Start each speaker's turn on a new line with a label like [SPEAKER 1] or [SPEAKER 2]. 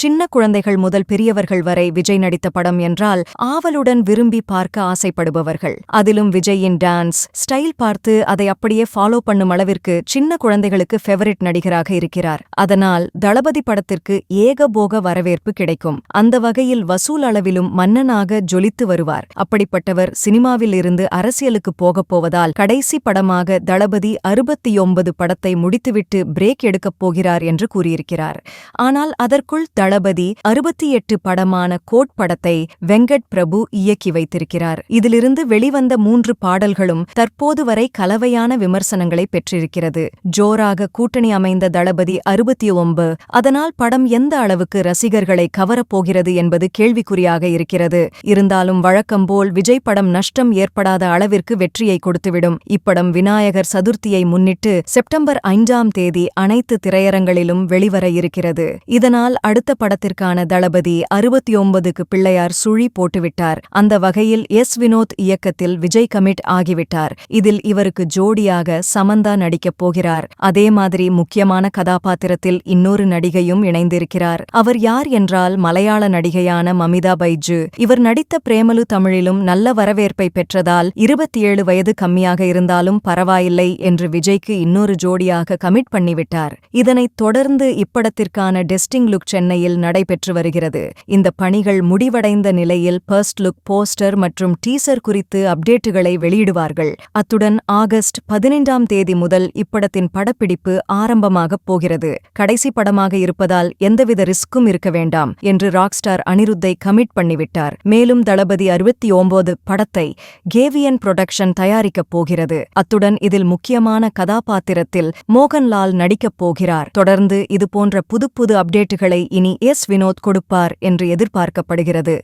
[SPEAKER 1] சின்ன குழந்தைகள் முதல் பெரியவர்கள் வரை விஜய் நடித்த படம் என்றால் ஆவலுடன் விரும்பி பார்க்க ஆசைப்படுபவர்கள். அதிலும் விஜயின் டான்ஸ் ஸ்டைல் பார்த்து அதை அப்படியே ஃபாலோ பண்ணும் அளவிற்கு சின்ன குழந்தைகளுக்கு ஃபேவரிட் நடிகராக இருக்கிறார். அதனால் தளபதி படத்திற்கு ஏகபோக வரவேற்பு கிடைக்கும். அந்த வகையில் வசூல் அளவிலும் மன்னனாக ஜொலித்து வருவார். அப்படிப்பட்டவர் சினிமாவில் இருந்து அரசியலுக்கு போகப் போவதால் கடைசி படமாக தளபதி அறுபத்தி ஒன்பது படத்தை முடித்துவிட்டு பிரேக் எடுக்கப் போகிறார் என்று கூறியிருக்கிறார். ஆனால் அதற்குள் தளபதி அறுபத்தி எட்டு படமான கோட் படத்தை வெங்கட் பிரபு இயக்கி வைத்திருக்கிறார். இதிலிருந்து வெளிவந்த மூன்று பாடல்களும் தற்போது வரை கலவையான விமர்சனங்களை பெற்றிருக்கிறது. ஜோராக கூட்டணி அமைந்த தளபதி அறுபத்தி ஒன்பது அதனால் படம் எந்த அளவுக்கு ரசிகர்களை கவரப்போகிறது என்பது கேள்விக்குறியாக இருக்கிறது. இருந்தாலும் வழக்கம்போல் விஜய் படம் நஷ்டம் ஏற்படாத அளவிற்கு வெற்றியை கொடுத்துவிடும். இப்படம் விநாயகர் சதுர்த்தியை முன்னிட்டு செப்டம்பர் ஐந்தாம் தேதி அனைத்து திரையரங்களிலும் வெளிவர இருக்கிறது. இதனால் அடுத்த படத்திற்கான தளபதி அறுபத்தி ஒன்பதுக்கு பிள்ளையார் சுழி போட்டுவிட்டார். அந்த வகையில் எஸ். வினோத் இயக்கத்தில் விஜய் கமிட் ஆகிவிட்டார். இதில் இவருக்கு ஜோடியாக சமந்தா நடிக்கப் போகிறார். அதே மாதிரி முக்கியமான கதாபாத்திரத்தில் இன்னொரு நடிகையும் இணைந்திருக்கிறார். அவர் யார் என்றால் மலையாள நடிகையான மமிதா பைஜு. இவர் நடித்த பிரேமலு தமிழிலும் நல்ல வரவேற்பை பெற்றதால் இருபத்தி ஏழு வயது கம்மியாக இருந்தாலும் பரவாயில்லை என்று விஜய்க்கு இன்னொரு ஜோடியாக கமிட் பண்ணிவிட்டார். இதனைத் தொடர்ந்து இப்படத்திற்கான டெஸ்டிங் லுக் சென்னையில் நடைபெற்று வருகிறது. இந்த பணிகள் முடிவடைந்த நிலையில் ஃபர்ஸ்ட் லுக் போஸ்டர் மற்றும் டீசர் குறித்து அப்டேட்டுகளை வெளியிடுவார்கள். அத்துடன் ஆகஸ்ட் பதினைந்தாம் தேதி முதல் இப்படத்தின் படப்பிடிப்பு ஆரம்பமாகப் போகிறது. கடைசி படமாக இருப்பதால் எந்தவித ரிஸ்க்கும் இருக்க வேண்டாம் என்று ராக்ஸ்டார் அனிருத்தை கமிட் பண்ணிவிட்டார். மேலும் தளபதி அறுபத்தி ஒன்பது படத்தை கேவியன் புரொடக்ஷன் தயாரிக்கப் போகிறது. அத்துடன் இதில் முக்கியமான கதாபாத்திரத்தில் மோகன்லால் நடிக்கப் போகிறார். தொடர்ந்து இதுபோன்ற புதுப்புது அப்டேட்டுகளை இனி எஸ் வினோத் கொடுப்பார் என்று எதிர்பார்க்கப்படுகிறது.